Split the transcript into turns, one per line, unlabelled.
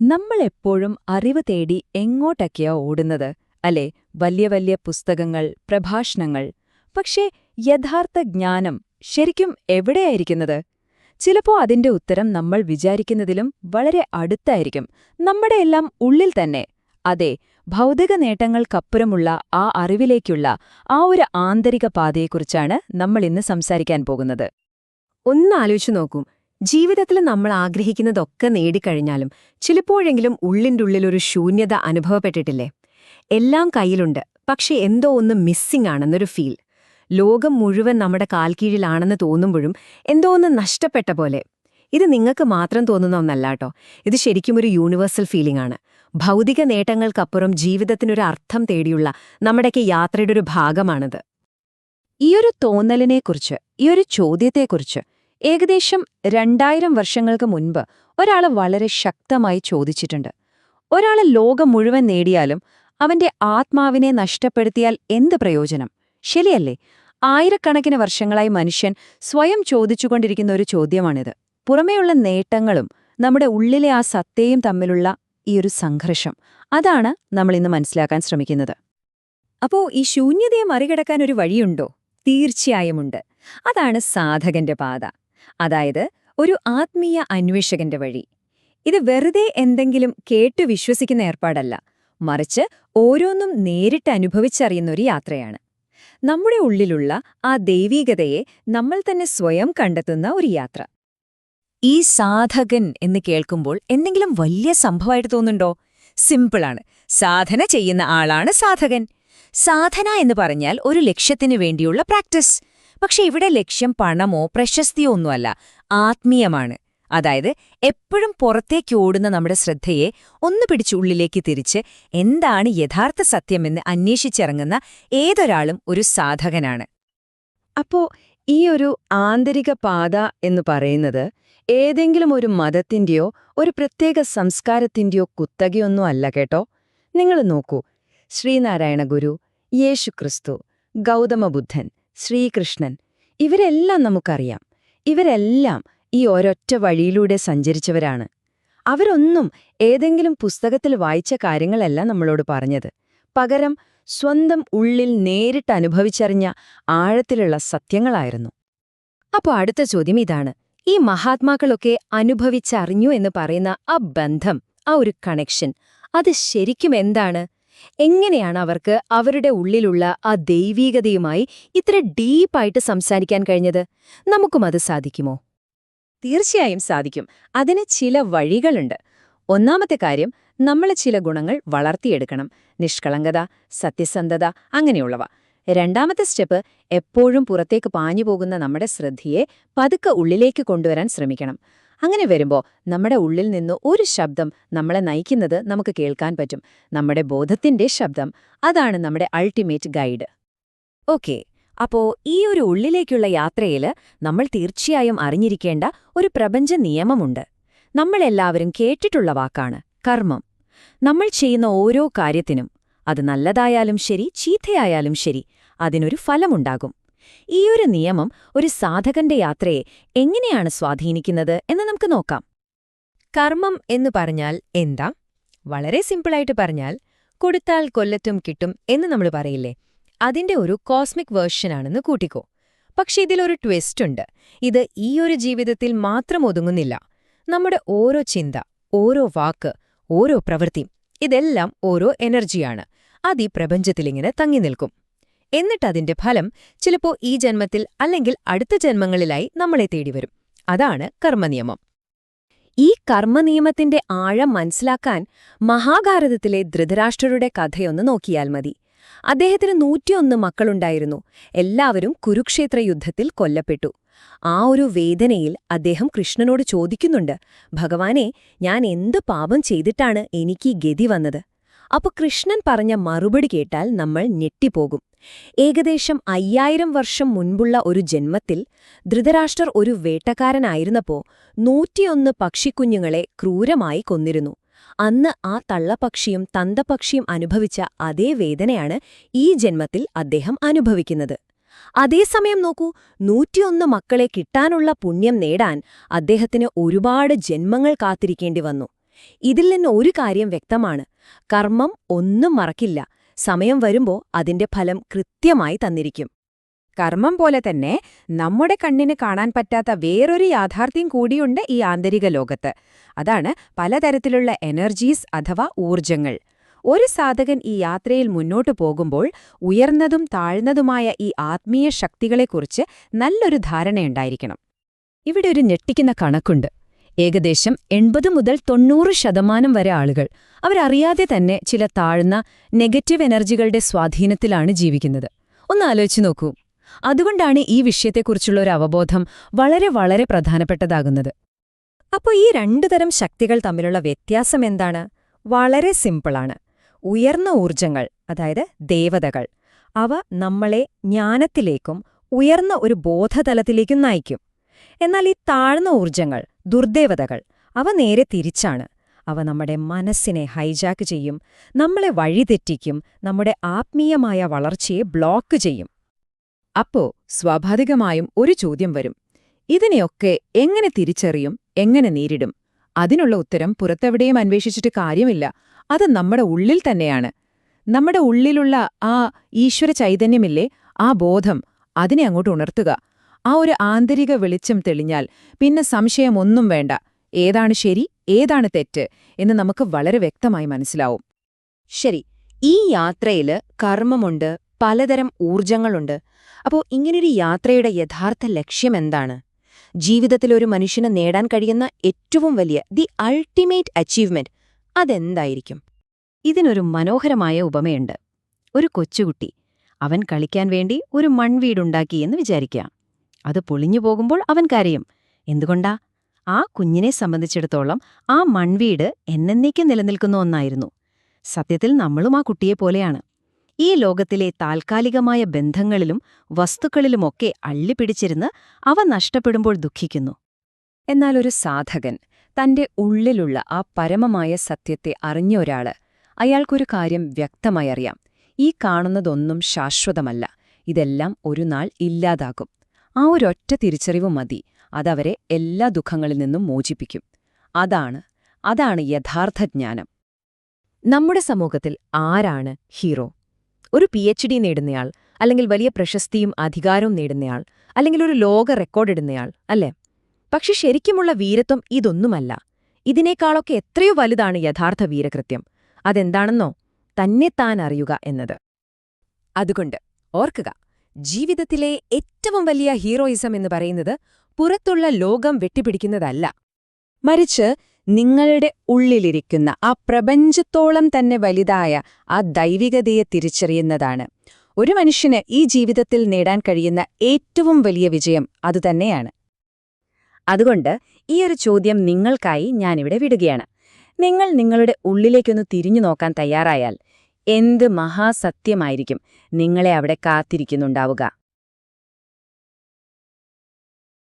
നമ്മൾ എപ്പോഴും അറിവ് തേടി എങ്ങോട്ടൊക്കെയാ ഓടുന്നത്? അല്ലേ? വലിയ വലിയ പുസ്തകങ്ങൾ പ്രഭാഷണങ്ങൾ. പക്ഷേ യഥാർത്ഥ ജ്ഞാനം ശരിക്കും എവിടെയായിരിക്കുന്നത്? ചിലപ്പോ അതിന്റെ ഉത്തരം നമ്മൾ വിചാരിക്കുന്നതിലും വളരെ അടുത്തായിരിക്കും. നമ്മുടെ എല്ലാം ഉള്ളിൽ തന്നെ. അതെ ഭൗതിക നേട്ടങ്ങൾക്കപ്പുറമുള്ള ആ അറിവിലേക്കുള്ള ആ ഒരു ആന്തരിക പാതയെക്കുറിച്ചാണ് നമ്മൾ ഇന്ന് സംസാരിക്കാൻ പോകുന്നത്.
ഒന്ന് ആലോചിച്ചു നോക്കൂ. ജീവിതത്തിൽ നമ്മൾ ആഗ്രഹിക്കുന്നതൊക്കെ നേടിക്കഴിഞ്ഞാലും ചിലപ്പോഴെങ്കിലും ഉള്ളിന്റെ ഉള്ളിലൊരു ശൂന്യത അനുഭവപ്പെട്ടിട്ടില്ലേ? എല്ലാം കയ്യിലുണ്ട്. പക്ഷെ എന്തോ ഒന്ന് മിസ്സിംഗ് ആണെന്നൊരു ഫീൽ ലോകം മുഴുവൻ നമ്മുടെ കാൽക്കീഴിലാണെന്ന് തോന്നുമ്പോഴും എന്തോ ഒന്ന് നഷ്ടപ്പെട്ട പോലെ. ഇത് നിങ്ങൾക്ക് മാത്രം തോന്നുന്ന ഒന്നല്ലാട്ടോ ഇത് ശരിക്കും ഒരു യൂണിവേഴ്സൽ ഫീലിംഗ് ആണ്. ഭൗതിക നേട്ടങ്ങൾക്കപ്പുറം ജീവിതത്തിനൊരു അർത്ഥം തേടിയുള്ള നമ്മുടെയൊക്കെ യാത്രയുടെ ഒരു ഭാഗമാണിത്.
ഈയൊരു തോന്നലിനെക്കുറിച്ച് ഈയൊരു ചോദ്യത്തെക്കുറിച്ച് ഏകദേശം രണ്ടായിരം വർഷങ്ങൾക്ക് മുൻപ് ഒരാൾ വളരെ ശക്തമായി ചോദിച്ചിട്ടുണ്ട്. ഒരാൾ ലോകം മുഴുവൻ നേടിയാലും അവന്റെ ആത്മാവിനെ നഷ്ടപ്പെടുത്തിയാൽ എന്ത് പ്രയോജനം? ശരിയല്ലേ? ആയിരക്കണക്കിന് വർഷങ്ങളായി മനുഷ്യൻ സ്വയം ചോദിച്ചുകൊണ്ടിരിക്കുന്ന ഒരു ചോദ്യമാണിത്. പുറമേയുള്ള നേട്ടങ്ങളും നമ്മുടെ ഉള്ളിലെ ആ സത്തയും തമ്മിലുള്ള ഈ ഒരു സംഘർഷം അതാണ് നമ്മൾ ഇന്ന് മനസ്സിലാക്കാൻ ശ്രമിക്കുന്നത്.
അപ്പോ ഈ ശൂന്യതയെ മറികടക്കാൻ ഒരു വഴിയുണ്ടോ? തീർച്ചയായുമുണ്ട് അതാണ് സാധകന്റെ പാത. അതായത് ഒരു ആത്മീയ അന്വേഷകന്റെ വഴി. ഇത് വെറുതെ എന്തെങ്കിലും കേട്ടു വിശ്വസിക്കുന്ന ഏർപ്പാടല്ല. മറിച്ച് ഓരോന്നും നേരിട്ട് അനുഭവിച്ചറിയുന്ന ഒരു യാത്രയാണ്. നമ്മുടെ ഉള്ളിലുള്ള ആ ദൈവീകതയെ നമ്മൾ തന്നെ സ്വയം കണ്ടെത്തുന്ന ഒരു യാത്ര.
ഈ സാധകൻ എന്ന് കേൾക്കുമ്പോൾ എന്തെങ്കിലും വലിയ സംഭവമായിട്ട് തോന്നുന്നുണ്ടോ? സിമ്പിളാണ്. സാധന ചെയ്യുന്ന ആളാണ് സാധകൻ. സാധന എന്ന് പറഞ്ഞാൽ ഒരു ലക്ഷ്യത്തിനു വേണ്ടിയുള്ള പ്രാക്ടീസ്. പക്ഷെ ഇവിടെ ലക്ഷ്യം പണമോ പ്രശസ്തിയോ ഒന്നുമല്ല. ആത്മീയമാണ്. അതായത് എപ്പോഴും പുറത്തേക്ക് ഓടുന്ന നമ്മുടെ ശ്രദ്ധയെ ഒന്ന് പിടിച്ച് ഉള്ളിലേക്ക് തിരിച്ച് എന്താണ് യഥാർത്ഥ സത്യമെന്ന് അന്വേഷിച്ചിറങ്ങുന്ന ഏതൊരാളും ഒരു സാധകനാണ്.
അപ്പോ ഈ ഒരു ആന്തരിക പാത എന്ന് പറയുന്നത് ഏതെങ്കിലും ഒരു മതത്തിന്റെയോ ഒരു പ്രത്യേക സംസ്കാരത്തിന്റെയോ കുത്തകയൊന്നും അല്ല കേട്ടോ. നിങ്ങൾ നോക്കൂ. ശ്രീനാരായണ ഗുരു യേശുക്രിസ്തു ഗൗതമബുദ്ധൻ ശ്രീകൃഷ്ണൻ. ഇവരെല്ലാം നമുക്കറിയാം. ഇവരെല്ലാം ഈ ഒരൊറ്റ വഴിയിലൂടെ സഞ്ചരിച്ചവരാണ്. അവരൊന്നും ഏതെങ്കിലും പുസ്തകത്തിൽ വായിച്ച കാര്യങ്ങളല്ല നമ്മളോട് പറഞ്ഞത്. പകരം സ്വന്തം ഉള്ളിൽ നേരിട്ട് അനുഭവിച്ചറിഞ്ഞ ആഴത്തിലുള്ള സത്യങ്ങളായിരുന്നു. അപ്പോൾ അടുത്ത ചോദ്യം ഇതാണ്. ഈ മഹാത്മാക്കളൊക്കെ അനുഭവിച്ചറിഞ്ഞു എന്ന് പറയുന്ന ആ ബന്ധം ആ ഒരു കണക്ഷൻ അത് ശരിക്കും എന്താണ്? എങ്ങനെയാണ് അവർക്ക് അവരുടെ ഉള്ളിലുള്ള ആ ദൈവീകതയുമായി ഇത്ര ഡീപ്പായിട്ട് സംസാരിക്കാൻ കഴിഞ്ഞത്? നമുക്കും അത് സാധിക്കുമോ? തീർച്ചയായും സാധിക്കും. അതിന് ചില വഴികളുണ്ട്. ഒന്നാമത്തെ കാര്യം നമ്മൾ ചില ഗുണങ്ങൾ വളർത്തിയെടുക്കണം. നിഷ്കളങ്കത സത്യസന്ധത അങ്ങനെയുള്ളവ. രണ്ടാമത്തെ സ്റ്റെപ്പ് എപ്പോഴും പുറത്തേക്ക് പാഞ്ഞു പോകുന്ന നമ്മുടെ ശ്രദ്ധയെ പതുക്കെ ഉള്ളിലേക്ക് കൊണ്ടുവരാൻ ശ്രമിക്കണം. അങ്ങനെ വരുമ്പോൾ നമ്മുടെ ഉള്ളിൽ നിന്ന് ഒരു ശബ്ദം നമ്മളെ നയിക്കുന്നത് നമുക്ക് കേൾക്കാൻ പറ്റും. നമ്മുടെ ബോധത്തിന്റെ ശബ്ദം അതാണ് നമ്മുടെ അൾട്ടിമേറ്റ് ഗൈഡ് ഓക്കെ അപ്പോ ഈ ഒരു ഉള്ളിലേക്കുള്ള യാത്രയിൽ നമ്മൾ തീർച്ചയായും അറിഞ്ഞിരിക്കേണ്ട ഒരു പ്രപഞ്ച നിയമമുണ്ട്. നമ്മളെല്ലാവരും കേട്ടിട്ടുള്ള വാക്കാണ് കർമ്മം. നമ്മൾ ചെയ്യുന്ന ഓരോ കാര്യത്തിനും അത് നല്ലതായാലും ശരി ചീത്തയായാലും ശരി അതിനൊരു ഫലമുണ്ടാകും. ഈയൊരു നിയമം ഒരു സാധകന്റെ യാത്രയെ എങ്ങനെയാണ് സ്വാധീനിക്കുന്നത് എന്ന് നമുക്ക് നോക്കാം. കർമ്മം എന്ന് പറഞ്ഞാൽ എന്താ? വളരെ സിമ്പിളായിട്ട് പറഞ്ഞാൽ കൊടുത്താൽ കൊല്ലത്തും കിട്ടും എന്ന് നമ്മൾ പറയില്ലേ? അതിന്റെ ഒരു കോസ്മിക് വേർഷനാണെന്ന് കൂട്ടിക്കോ. പക്ഷെ ഇതിലൊരു ട്വിസ്റ്റ് ഉണ്ട്. ഇത് ഈയൊരു ജീവിതത്തിൽ മാത്രം ഒതുങ്ങുന്നില്ല. നമ്മുടെ ഓരോ ചിന്ത ഓരോ വാക്ക് ഓരോ പ്രവൃത്തി ഇതെല്ലാം ഓരോ എനർജിയാണ്. അത് ഈ പ്രപഞ്ചത്തിലിങ്ങനെ തങ്ങി നിൽക്കും. എന്നിട്ടതിന്റെ ഫലം ചിലപ്പോ ഈ ജന്മത്തിൽ അല്ലെങ്കിൽ അടുത്ത ജന്മങ്ങളിലായി നമ്മളെ തേടിവരും. അതാണ് കർമ്മനിയമം. ഈ കർമ്മനിയമത്തിന്റെ ആഴം മനസ്സിലാക്കാൻ മഹാഭാരതത്തിലെ ധൃതരാഷ്ട്രരുടെ കഥയൊന്ന് നോക്കിയാൽ മതി. അദ്ദേഹത്തിന് നൂറ്റിയൊന്ന് മക്കളുണ്ടായിരുന്നു. എല്ലാവരും കുരുക്ഷേത്ര യുദ്ധത്തിൽ കൊല്ലപ്പെട്ടു. ആ ഒരു വേദനയിൽ അദ്ദേഹം കൃഷ്ണനോട് ചോദിക്കുന്നുണ്ട് ഭഗവാനെ ഞാൻ എന്ത് പാപം ചെയ്തിട്ടാണ് എനിക്ക് ഗതി വന്നത്? അപ്പൊ കൃഷ്ണൻ പറഞ്ഞ മറുപടി കേട്ടാൽ നമ്മൾ ഞെട്ടിപ്പോകും. ഏകദേശം അയ്യായിരം വർഷം മുൻപുള്ള ഒരു ജന്മത്തിൽ ധൃതരാഷ്ട്രർ ഒരു വേട്ടക്കാരനായിരുന്നപ്പോ നൂറ്റിയൊന്ന് പക്ഷിക്കുഞ്ഞുങ്ങളെ ക്രൂരമായി കൊന്നിരുന്നു. അന്ന് ആ തള്ളപ്പക്ഷിയും തന്തപക്ഷിയും അനുഭവിച്ച അതേ വേദനയാണ് ഈ ജന്മത്തിൽ അദ്ദേഹം അനുഭവിക്കുന്നത്. അതേസമയം നോക്കൂ നൂറ്റിയൊന്ന് മക്കളെ കിട്ടാനുള്ള പുണ്യം നേടാൻ അദ്ദേഹത്തിന് ഒരുപാട് ജന്മങ്ങൾ കാത്തിരിക്കേണ്ടി വന്നു.
ഇതിൽ നിന്ന് ഒരു കാര്യം വ്യക്തമാണ്. കർമ്മം ഒന്നും മറക്കില്ല. സമയം വരുമ്പോ അതിന്റെ ഫലം കൃത്യമായി തന്നിരിക്കും. കർമ്മം പോലെ തന്നെ നമ്മുടെ കണ്ണിന് കാണാൻ പറ്റാത്ത വേറൊരു യാഥാർത്ഥ്യം കൂടിയുണ്ട് ഈ ആന്തരിക ലോകത്ത്. അതാണ് പലതരത്തിലുള്ള എനർജീസ് അഥവാ ഊർജങ്ങൾ ഒരു സാധകൻ ഈ യാത്രയിൽ മുന്നോട്ടു പോകുമ്പോൾ ഉയർന്നതും താഴ്ന്നതുമായ ഈ ആത്മീയ ശക്തികളെക്കുറിച്ച് നല്ലൊരു ധാരണയുണ്ടായിരിക്കണം. ഇവിടെ ഒരു ഞെട്ടിക്കുന്ന കണക്കുണ്ട്. ഏകദേശം എൺപത് മുതൽ തൊണ്ണൂറ് ശതമാനം വരെ ആളുകൾ. അവരറിയാതെ തന്നെ ചില താഴ്ന്ന നെഗറ്റീവ് എനർജികളുടെ സ്വാധീനത്തിലാണ് ജീവിക്കുന്നത്. ഒന്ന് ആലോചിച്ചു നോക്കൂ. അതുകൊണ്ടാണ് ഈ വിഷയത്തെക്കുറിച്ചുള്ള ഒരു അവബോധം വളരെ വളരെ പ്രധാനപ്പെട്ടതാകുന്നത്. അപ്പോൾ ഈ രണ്ടു തരം ശക്തികൾ തമ്മിലുള്ള വ്യത്യാസം എന്താണ്? വളരെ സിമ്പിളാണ്. ഉയർന്ന ഊർജങ്ങൾ അതായത് ദേവതകൾ അവ നമ്മളെ ജ്ഞാനത്തിലേക്കും ഉയർന്ന ഒരു ബോധതലത്തിലേക്കും നയിക്കും. എന്നാൽ ഈ താഴ്ന്ന ഊർജങ്ങൾ ദുർദേവതകൾ അവ നേരെ തിരിച്ചാണ്. അവ നമ്മുടെ മനസ്സിനെ ഹൈജാക്ക് ചെയ്യും നമ്മളെ വഴിതെറ്റിക്കും നമ്മുടെ ആത്മീയമായ വളർച്ചയെ ബ്ലോക്ക് ചെയ്യും.
അപ്പോ സ്വാഭാവികമായും ഒരു ചോദ്യം വരും. ഇതിനെയൊക്കെ എങ്ങനെ തിരിച്ചറിയും എങ്ങനെ നേരിടും? അതിനുള്ള ഉത്തരം പുറത്തെവിടെയും അന്വേഷിച്ചിട്ട് കാര്യമില്ല. അത് നമ്മുടെ ഉള്ളിൽ തന്നെയാണ്. നമ്മുടെ ഉള്ളിലുള്ള ആ ഈശ്വര ചൈതന്യമില്ലേ ആ ബോധം അതിനെ അങ്ങോട്ട് ഉണർത്തുക. ആ ഒരു ആന്തരിക വെളിച്ചം തെളിഞ്ഞാൽ പിന്നെ സംശയമൊന്നും വേണ്ട. ഏതാണ് ശരി ഏതാണ് തെറ്റ് എന്ന് നമുക്ക് വളരെ വ്യക്തമായി മനസ്സിലാവും.
ശരി ഈ യാത്രയിൽ കർമ്മമുണ്ട് പലതരം ഊർജങ്ങളുണ്ട്. അപ്പോൾ ഇങ്ങനൊരു യാത്രയുടെ യഥാർത്ഥ ലക്ഷ്യം എന്താണ്? ജീവിതത്തിൽ ഒരു മനുഷ്യന് നേടാൻ കഴിയുന്ന ഏറ്റവും വലിയ ദി അൾട്ടിമേറ്റ് അച്ചീവ്മെന്റ് അതെന്തായിരിക്കും? ഇതിനൊരു മനോഹരമായ ഉപമയുണ്ട്. ഒരു കൊച്ചുകുട്ടി അവൻ കളിക്കാൻ വേണ്ടി ഒരു മൺവീടുണ്ടാക്കിയെന്ന് വിചാരിക്കാം. അത് പൊളിഞ്ഞു പോകുമ്പോൾ അവൻ കരയും. എന്തുകൊണ്ടാ? ആ കുഞ്ഞിനെ സംബന്ധിച്ചിടത്തോളം ആ മൺവീട് എന്നേക്കും നിലനിൽക്കുന്ന ഒന്നായിരുന്നു. സത്യത്തിൽ നമ്മളും ആ കുട്ടിയെപ്പോലെയാണ് ഈ ലോകത്തിലെ താൽക്കാലികമായ ബന്ധങ്ങളിലും വസ്തുക്കളിലുമൊക്കെ അള്ളിപ്പിടിച്ചിരുന്ന് അവ നഷ്ടപ്പെടുമ്പോൾ ദുഃഖിക്കുന്നു. എന്നാൽ ഒരു സാധകൻ തന്റെ ഉള്ളിലുള്ള ആ പരമമായ സത്യത്തെ അറിഞ്ഞ ഒരാൾ അയാൾക്കൊരു കാര്യം വ്യക്തമായി അറിയാം ഈ കാണുന്നതൊന്നും ശാശ്വതമല്ല. ഇതെല്ലാം ഒരു നാൾ ഇല്ലാതാകും. ആ ഒരൊറ്റ തിരിച്ചറിവ് മതി. അതവരെ എല്ലാ ദുഃഖങ്ങളിൽ നിന്നും മോചിപ്പിക്കും. അതാണ് അതാണ് യഥാർത്ഥ ജ്ഞാനം. നമ്മുടെ സമൂഹത്തിൽ ആരാണ് ഹീറോ? ഒരു പി എച്ച് ഡി നേടുന്നയാൾ അല്ലെങ്കിൽ വലിയ പ്രശസ്തിയും അധികാരവും നേടുന്നയാൾ അല്ലെങ്കിൽ ഒരു ലോക റെക്കോർഡിടുന്നയാൾ അല്ലേ? പക്ഷെ ശരിക്കുമുള്ള വീരത്വം ഇതൊന്നുമല്ല. ഇതിനേക്കാളൊക്കെ എത്രയോ വലുതാണ് യഥാർത്ഥ വീരകൃത്യം. അതെന്താണെന്നോ തന്നെ താൻ അറിയുക എന്നത്. അതുകൊണ്ട് ഓർക്കുക ജീവിതത്തിലെ ഏറ്റവും വലിയ ഹീറോയിസം എന്ന് പറയുന്നത് പുറത്തുള്ള ലോകം വെട്ടിപ്പിടിക്കുന്നതല്ല. മറിച്ച് നിങ്ങളുടെ ഉള്ളിലിരിക്കുന്ന ആ പ്രപഞ്ചത്തോളം തന്നെ വലുതായ ആ ദൈവികതയെ തിരിച്ചറിയുന്നതാണ്. ഒരു മനുഷ്യന് ഈ ജീവിതത്തിൽ നേടാൻ കഴിയുന്ന ഏറ്റവും വലിയ വിജയം അതുതന്നെയാണ് അതുകൊണ്ട് ഈ ഒരു ചോദ്യം നിങ്ങൾക്കായി ഞാനിവിടെ വിടുകയാണ്. നിങ്ങൾ നിങ്ങളുടെ ഉള്ളിലേക്കൊന്ന് തിരിഞ്ഞു നോക്കാൻ തയ്യാറായാൽ എന്ത് മഹാസത്യമായിരിക്കും? നിങ്ങളെ അവിടെ കാത്തിരിക്കുന്നുണ്ടാവുക.